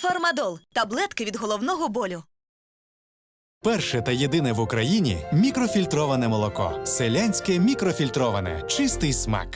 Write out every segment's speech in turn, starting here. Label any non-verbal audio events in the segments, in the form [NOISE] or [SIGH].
Фармадол таблетки від головного болю. Перше та єдине в Україні мікрофільтроване молоко. Селянське мікрофільтроване. Чистий смак.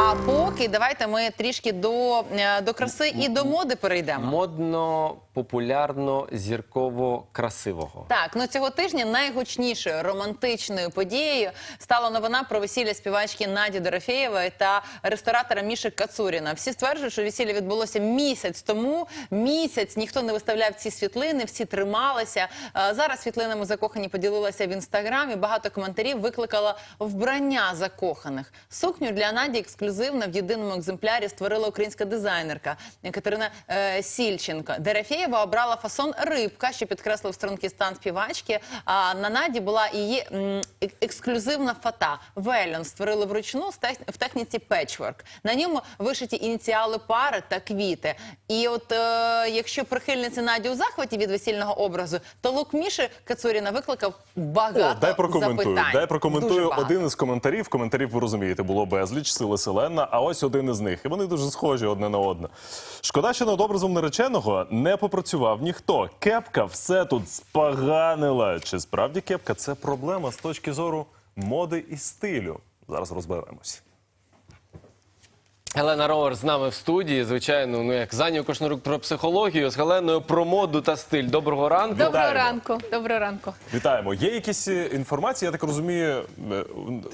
А поки давайте ми трішки до, е, до краси і до моди перейдемо. Модно, популярно, зірково, красивого. Так, ну цього тижня найгучнішою романтичною подією стала новина про весілля співачки Наді Дорофєєвої та ресторатора Міші Кацуріна. Всі стверджують, що весілля відбулося місяць тому. Місяць ніхто не виставляв ці світлини, всі трималися. Е, Зараз світлинами закохані поділилися в інстаграмі. Багато коментарів викликало вбрання закоханих. Сукню для Наді ексклюзивно в єдиному екземплярі створила українська дизайнерка Катерина е, Сільченко. Дерефєєва обрала фасон рибка, що підкреслив стрункий стан співачки. А на Наді була її м, ексклюзивна фата. Вельон створили вручну в техніці печворк. На ньому вишиті ініціали пари та квіти. І от е, якщо прихильниці Наді у захваті від весільного образу, то лук Міші Кацуріна викликав багато О, дай прокоментую. запитань. Дай прокоментую Дуже один із коментарів. Коментарів ви розумієте, було безліч, сили селена, а ось один із них. І вони дуже схожі одне на одне. Шкода, що над образом нареченого не попрацював ніхто. Кепка все тут споганила. Чи справді кепка це проблема з точки зору моди і стилю? Зараз розберемось. Гелена Ровер з нами в студії. Звичайно, ну як Заню Кошнурук про психологію, з Геленою про моду та стиль. Доброго ранку. Вітаємо. Доброго ранку. Доброго ранку. Вітаємо. Є якісь е, інформації, я так розумію, е,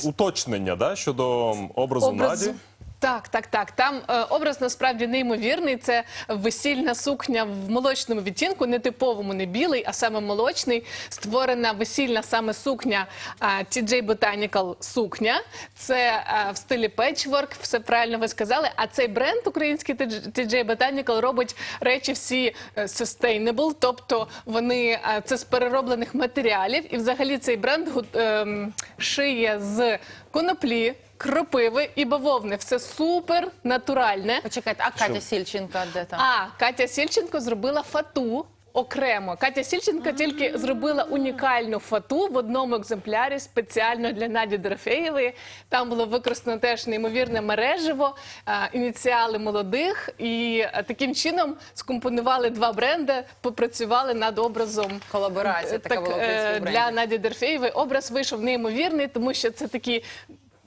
уточнення да, щодо м, образу Наді? Так, так, так. Там е, образ насправді неймовірний. Це весільна сукня в молочному відтінку, не типовому, не білий, а саме молочний. Створена весільна саме сукня е, TJ Botanical сукня. Це е, в стилі печворк, все правильно ви сказали. А цей бренд український TJ Botanical робить речі всі е, sustainable, тобто вони е, це з перероблених матеріалів. І взагалі цей бренд ем, шиє з коноплі. Кропиви і бавовни все супер натуральне. Почекайте, а Катя Сільченка де там? А Катя Сільченко зробила фату окремо. Катя Сільченко тільки зробила унікальну фату в одному екземплярі спеціально для Наді Дорофеєвої. Там було використано теж неймовірне мережево, ініціали молодих, і таким чином скомпонували два бренди, попрацювали над образом. Колаборація така була е, для. Наді Дерфеєвої. Образ вийшов неймовірний, тому що це такі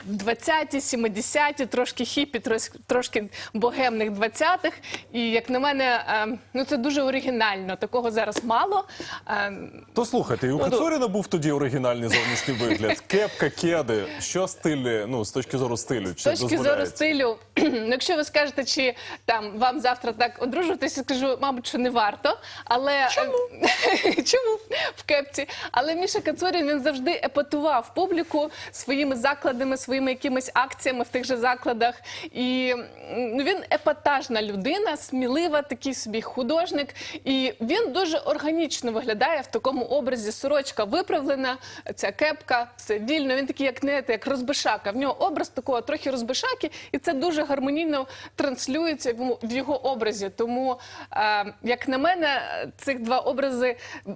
20-ті, 70-ті, трошки хіпі, трошки богемних 20-х. І як на мене, е, ну це дуже оригінально. Такого зараз мало. Е, То слухайте, і у Кацуріна був тоді оригінальний зовнішній вигляд. [LAUGHS] Кепка, кеди. Що стилі, ну, з точки зору стилю? Чи З точки зору стилю, [CLEARS THROAT] ну, якщо ви скажете, чи там вам завтра так одружуватися, скажу, мабуть, що не варто. Але чому? [LAUGHS] чому в кепці? Але Міша Кацурін він завжди епатував публіку своїми закладами, своїми якимись акціями в тих же закладах. І ну, він епатажна людина, смілива, такий собі художник. І він дуже органічно виглядає в такому образі. Сорочка виправлена, ця кепка, все вільно. Він такий, як не як розбишака. В нього образ такого трохи розбишаки, і це дуже гармонійно транслюється в його образі. Тому, е, як на мене, цих два образи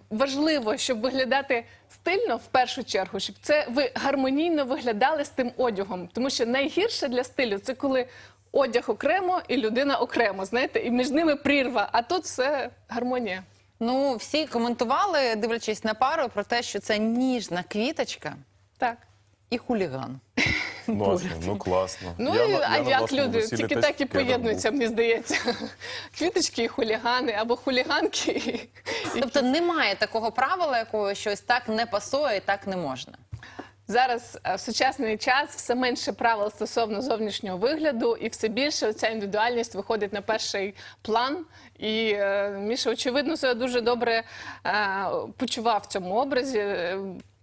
важливо, щоб виглядати стильно в першу чергу, щоб це ви гармонійно виглядали з тим одягом. Тому що найгірше для стилю це коли. Одяг окремо і людина окремо, знаєте, і між ними прірва. А тут все гармонія. Ну, всі коментували, дивлячись на пару, про те, що це ніжна квіточка Так. і хуліган. Класно, ну класно. Ну Я і я а як люди тільки так і поєднуються, мені здається. [LAUGHS] Квіточки і хулігани або хуліганки. [LAUGHS] і- Тобто немає такого правила, якого щось так не пасує і так не можна. Зараз е, в сучасний час все менше правил стосовно зовнішнього вигляду, і все більше ця індивідуальність виходить на перший план. І е, Міша, очевидно, себе дуже добре е, почував в цьому образі.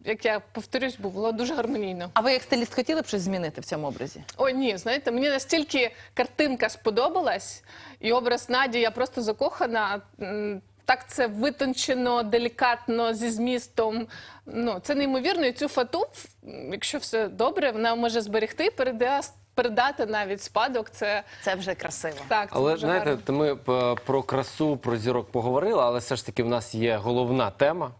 Як я повторюсь, було дуже гармонійно. А ви як стиліст хотіли б щось змінити в цьому образі? Ой, ні, знаєте, мені настільки картинка сподобалась, і образ Наді я просто закохана. М, Так це витончено, делікатно, зі змістом. Ну, це неймовірно. І цю фату, м, якщо все добре, вона може зберегти, передасть, передати навіть спадок. Це Це вже красиво. так, це Але дуже знаєте, гарно. то ми е, про красу, про зірок поговорили, але все ж таки в нас є головна тема.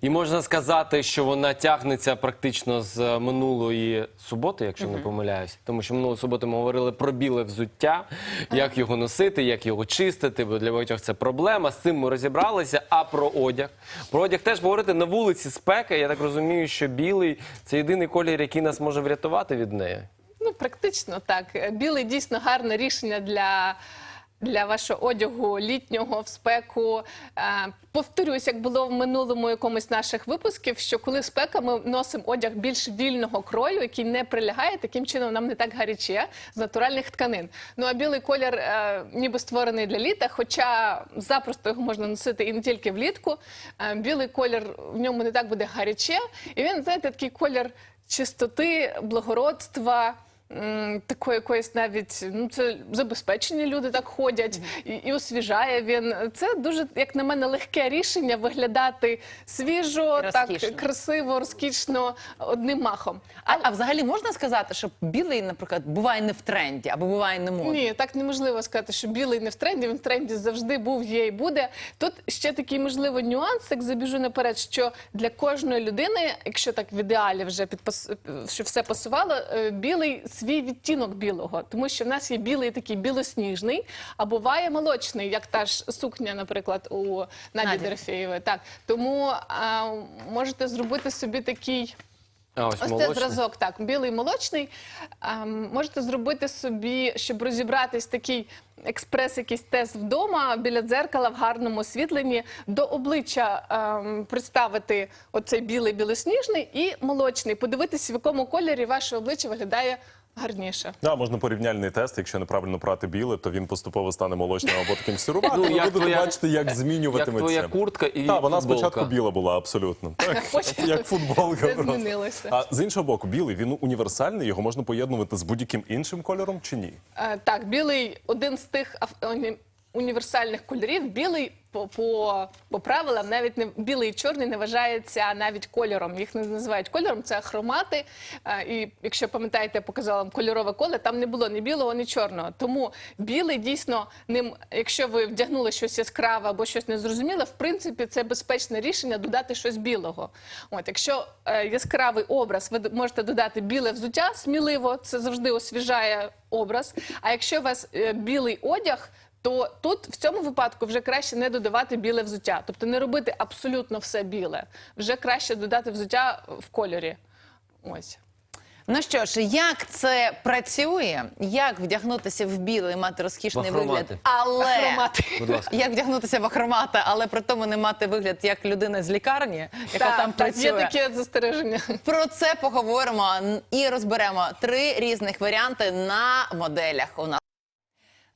І можна сказати, що вона тягнеться практично з е, минулої суботи, якщо не помиляюсь. Тому що минулої суботи ми говорили про біле взуття, як його носити, як його чистити, бо для багатьох це проблема. З цим ми розібралися. А про одяг. Про одяг теж говорити на вулиці спека. Я так розумію, що білий це єдиний колір, який нас може врятувати від неї. Ну, практично так. Білий дійсно гарне рішення для. Для вашого одягу літнього в спеку Е, повторюсь, як було в минулому якомусь наших випусків, що коли спека, ми носимо одяг більш вільного крою, який не прилягає, таким чином нам не так гаряче з натуральних тканин. Ну а білий колір е, ніби створений для літа, хоча запросто його можна носити і не тільки влітку. Е, білий колір в ньому не так буде гаряче, і він знаєте, такий колір чистоти, благородства. Такої якоїсь навіть ну це забезпечені люди так ходять, і, і освіжає він. Це дуже, як на мене, легке рішення виглядати свіжо, І так красиво, розкішно одним махом. А, а взагалі можна сказати, що білий, наприклад, буває не в тренді або буває не модний? Ні, так неможливо сказати, що білий не в тренді. Він в тренді завжди був, є і буде. Тут ще такий можливо нюанс, як забіжу наперед, що для кожної людини, якщо так в ідеалі вже підпас... що все пасувало, е, білий свій відтінок білого, тому що в нас є білий такий білосніжний, а буває молочний, як та ж сукня, наприклад, у Наді Наді. Дорофєєвої. Так тому а, можете зробити собі такий. А ось, Ось це зразок, так, білий молочний. Ем, можете зробити собі, щоб розібратись такий експрес, якийсь тест вдома біля дзеркала в гарному освітленні, до обличчя ем, представити оцей білий білосніжний і молочний. Подивитись, в якому кольорі ваше обличчя виглядає гарніше. Да, можна порівняльний тест. Якщо неправильно прати біле, то він поступово стане молочним або таким сіруватим. Ну, Ви як будете твоя- бачити, як Як змінюватиметься. твоя куртка і Так, вона футболка. спочатку біла була абсолютно. Так, Потім як футболка. все просто. змінилося. А з іншого боку, білий він універсальний, його можна поєднувати з будь-яким іншим кольором чи ні? Е, Так, білий один з тих уні- універсальних кольорів. Білий по, по, по правилам, навіть не білий і чорний не вважається навіть кольором. Їх не називають кольором, це хромати. І якщо пам'ятаєте, я показала вам кольорове коле, там не було ні білого, ні чорного. Тому білий дійсно ним, якщо ви вдягнули щось яскраве або щось незрозуміле, в принципі, це безпечне рішення додати щось білого. От, якщо е, яскравий образ, ви можете додати біле взуття сміливо, це завжди освіжає образ. А якщо у вас е, білий одяг, то тут в цьому випадку вже краще не додавати біле взуття, тобто не робити абсолютно все біле. Вже краще додати взуття в кольорі. Ось. Ну що ж, як це працює? Як вдягнутися в білий, і мати розкішний вигляд, але Ахромати. Будь ласка. як вдягнутися в ахромати, але при тому не мати вигляд як людина з лікарні, яка там так, є таке застереження. Про це поговоримо і розберемо три різних варіанти на моделях. У нас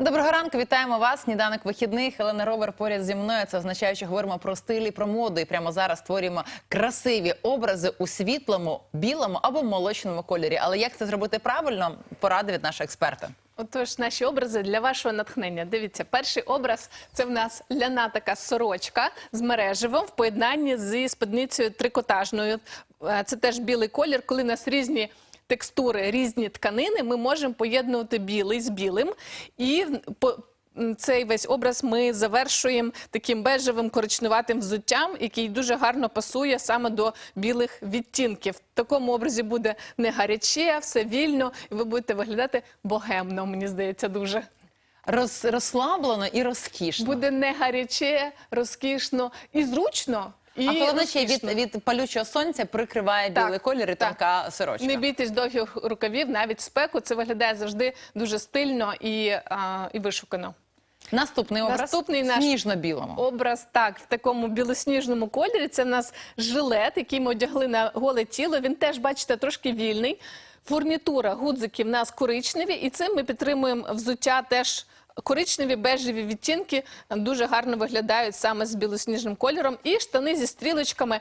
доброго ранку, вітаємо вас. Сніданок вихідний. Хелена Ровер поряд зі мною. Це означає, що говоримо про стиль і про моду. І прямо зараз створюємо красиві образи у світлому, білому або молочному кольорі. Але як це зробити правильно? Поради від нашого експерта. Отож, наші образи для вашого натхнення. Дивіться, перший образ це в нас ляна така сорочка з мереживом в поєднанні зі спідницею трикотажною. Е, Це теж білий колір, коли у нас різні. Текстури, різні тканини, ми можемо поєднувати білий з білим. І по, цей весь образ ми завершуємо таким бежевим коричневатим взуттям, який дуже гарно пасує саме до білих відтінків. В такому образі буде не гаряче, все вільно, і ви будете виглядати богемно, мені здається, дуже. Роз, розслаблено і розкішно. Буде не гаряче, розкішно і зручно. І а головне від, розкішно. від палючого сонця прикриває Так, білий колір і так. тонка сорочка. Не бійтесь довгих рукавів, навіть спеку. Це виглядає завжди дуже стильно і, а, і вишукано. Наступний образ Наступний наш- сніжно-білому. Образ так, в такому білосніжному кольорі. Це в нас жилет, який ми одягли на голе тіло. Він теж, бачите, трошки вільний. Фурнітура, гудзики в нас коричневі, і цим ми підтримуємо взуття теж. Коричневі бежеві відтінки дуже гарно виглядають саме з білосніжним кольором. І штани зі стрілочками.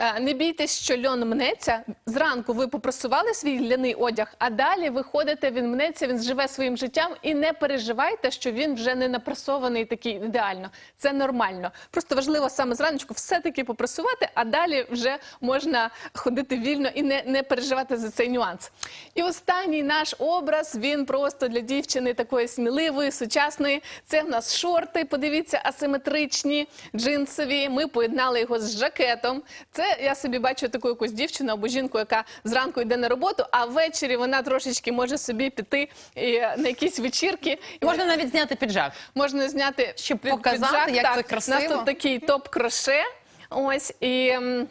Е, Не бійтесь, що льон мнеться. Зранку ви попросували свій ляний одяг, а далі ви ходите, він мнеться, він живе своїм життям і не переживайте, що він вже не напресований такий ідеально. Це нормально. Просто важливо саме зраночку все-таки попрасувати, а далі вже можна ходити вільно і не, не переживати за цей нюанс. І останній наш образ він просто для дівчини такої сміливої, сучасної. Це в нас шорти. Подивіться, асиметричні, джинсові. Ми поєднали його з жакетом. Це я собі бачу таку якусь дівчину або жінку, яка зранку йде на роботу, а ввечері вона трошечки може собі піти і, на якісь вечірки. І Можна навіть зняти піджак. можна зняти Щоб під- показати, піджак. як так, це красиво. У нас тут такий топ-кроше. Ось і. м,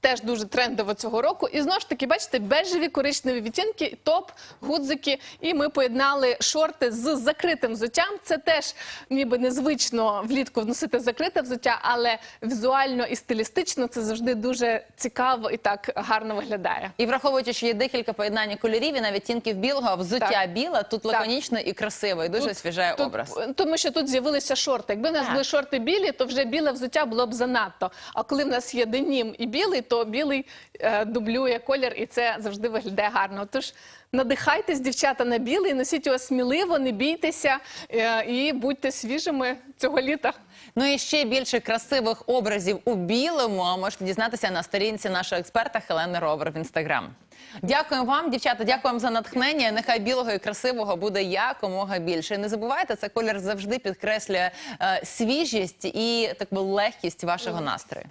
Теж дуже трендово цього року. І знову ж таки, бачите, бежеві коричневі відтінки, топ, гудзики. І ми поєднали шорти з закритим взуттям. Це теж ніби незвично влітку носити закрите взуття, але візуально і стилістично це завжди дуже цікаво і так гарно виглядає. І враховуючи, що є декілька поєднань кольорів і навіть тінків білого, а взуття Так. біла, тут Так. лаконічно і красиво, і дуже Тут- освіжає тут- образ. Тому що тут з'явилися шорти. Якби в нас Так. були шорти білі, то вже біле взуття було б занадто. А коли в нас є денім і білий, то білий е, дублює колір, і це завжди виглядає гарно. Тож надихайтесь, дівчата, на білий, носіть його сміливо, не бійтеся е, і будьте свіжими цього літа. Ну і ще більше красивих образів у білому можете дізнатися на сторінці нашого експерта Хелени Ровер в інстаграм. Дякуємо вам, дівчата. Дякуємо за натхнення. Нехай білого і красивого буде якомога більше. І не забувайте, це колір завжди підкреслює е, свіжість і таку легкість вашого настрою.